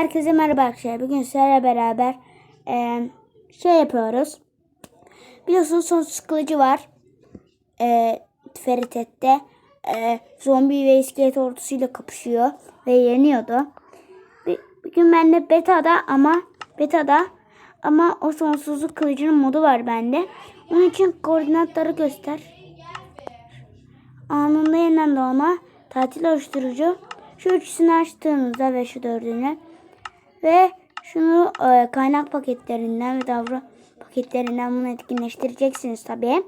Herkese merhaba arkadaşlar. Bugün sizlerle beraber eee, şey yapıyoruz. Biliyorsunuz sonsuz kılıcı var. Eee Feritette. Eee, zombi ve iskelet ordusuyla kapışıyor. Ve yeniyordu. Bir, bir gün bende beta'da ama beta'da ama o sonsuzluk kılıcının modu var bende. Onun için koordinatları göster. Anında yeniden doğma, tatil oluşturucu. Şu üçüsünü açtığınızda ve şu dördünü ve şunu e, kaynak paketlerinden ve davra paketlerinden bunu etkinleştireceksiniz tabii.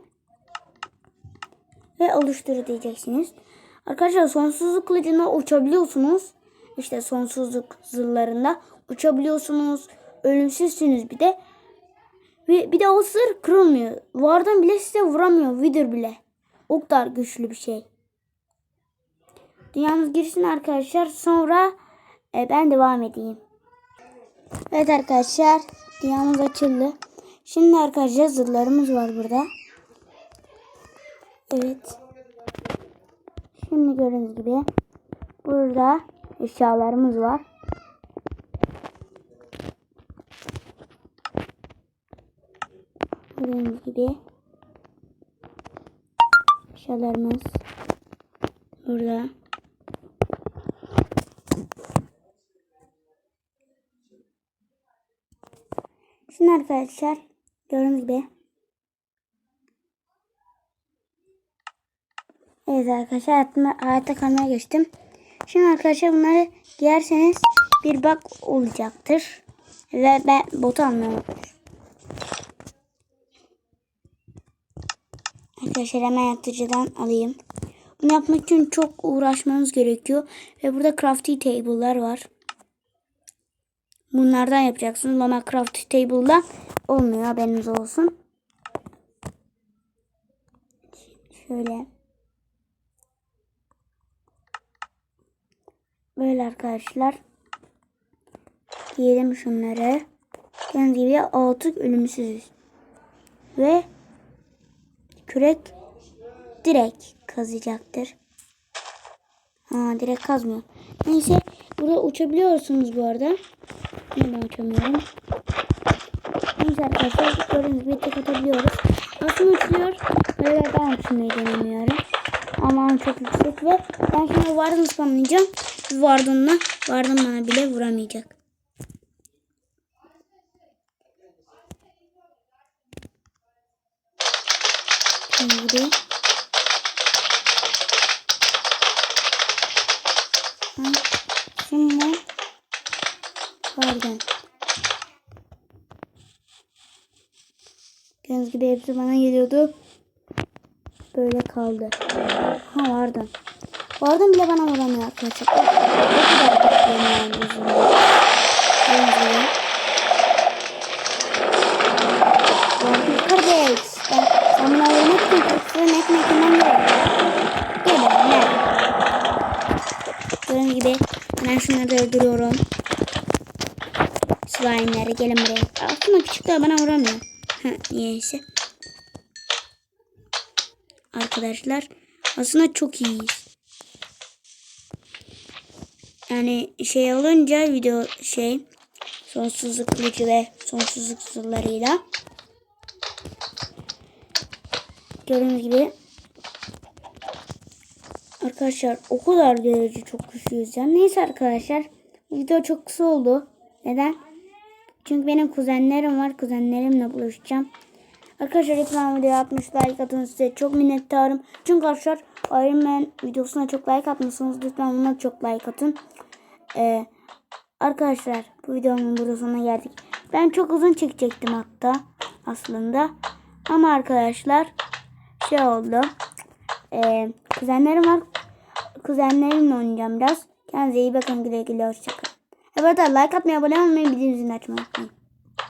Ve oluştur diyeceksiniz. Arkadaşlar sonsuzluk kılıcına uçabiliyorsunuz. İşte sonsuzluk zırhlarında uçabiliyorsunuz. Ölümsüzsünüz bir de. Bir, bir de o zırh kırılmıyor. Vardan bile size vuramıyor. Wither bile. O kadar güçlü bir şey. Dünyamız girsin arkadaşlar. Sonra e, ben devam edeyim. Evet arkadaşlar. Dünyamız açıldı. Şimdi arkadaşlar zırhlarımız var burada. Evet. Şimdi gördüğünüz gibi burada eşyalarımız var. Gördüğünüz gibi eşyalarımız burada. Şimdi arkadaşlar gördüğünüz gibi Evet arkadaşlar hayatıma, hayata kalmaya geçtim. Şimdi arkadaşlar bunları giyerseniz bir bak olacaktır. Ve ben botu almıyorum. Arkadaşlar hemen yaratıcıdan alayım. Bunu yapmak için çok uğraşmanız gerekiyor. Ve burada crafty table'lar var. Bunlardan yapacaksınız. Ama crafty table'da olmuyor. Haberiniz olsun. Şöyle. Böyle arkadaşlar. Giyelim şunları. Gördüğünüz gibi altı ölümsüzüz. Ve kürek direkt kazacaktır. Ha direkt kazmıyor. Neyse burada uçabiliyorsunuz bu arada. Ben uçamıyorum. Neyse arkadaşlar gördüğünüz gibi tek atabiliyoruz. Aslında uçuyor. Böyle ben uçmayı denemiyorum. Aman çok yüksek ve ben şimdi vardım spamlayacağım. Vardımla vardım bana bile vuramayacak. Şimdi vardım. Gördüğünüz gibi hepsi bana geliyordu. Böyle kaldı. Ha vardım. Vardım bile bana vuramıyor arkadaşlar. O kadar kötüyüm yani. Ben, sen. Gördüğünüz gibi ben şunları öldürüyorum. Slime'ları gelin buraya. Aslında küçükler bana vuramıyor. Ha, niyeyse. Arkadaşlar aslında çok iyiyiz. Yani şey olunca video şey sonsuzluk kılıcı ve sonsuzluk sırlarıyla gördüğünüz gibi arkadaşlar o kadar derece çok güçlüyüz ya. Neyse arkadaşlar video çok kısa oldu. Neden? Çünkü benim kuzenlerim var. Kuzenlerimle buluşacağım. Arkadaşlar lütfen videoya 60 like atın size çok minnettarım. Çünkü arkadaşlar Iron Man videosuna çok like atmışsınız. Lütfen buna çok like atın. Ee, arkadaşlar bu videonun burada sonuna geldik. Ben çok uzun çekecektim hatta aslında. Ama arkadaşlar şey oldu. Ee, kuzenlerim var. Kuzenlerimle oynayacağım biraz. Kendinize iyi bakın güle güle hoşçakalın. Evet like atmayı abone olmayı bildirim açmayı unutmayın.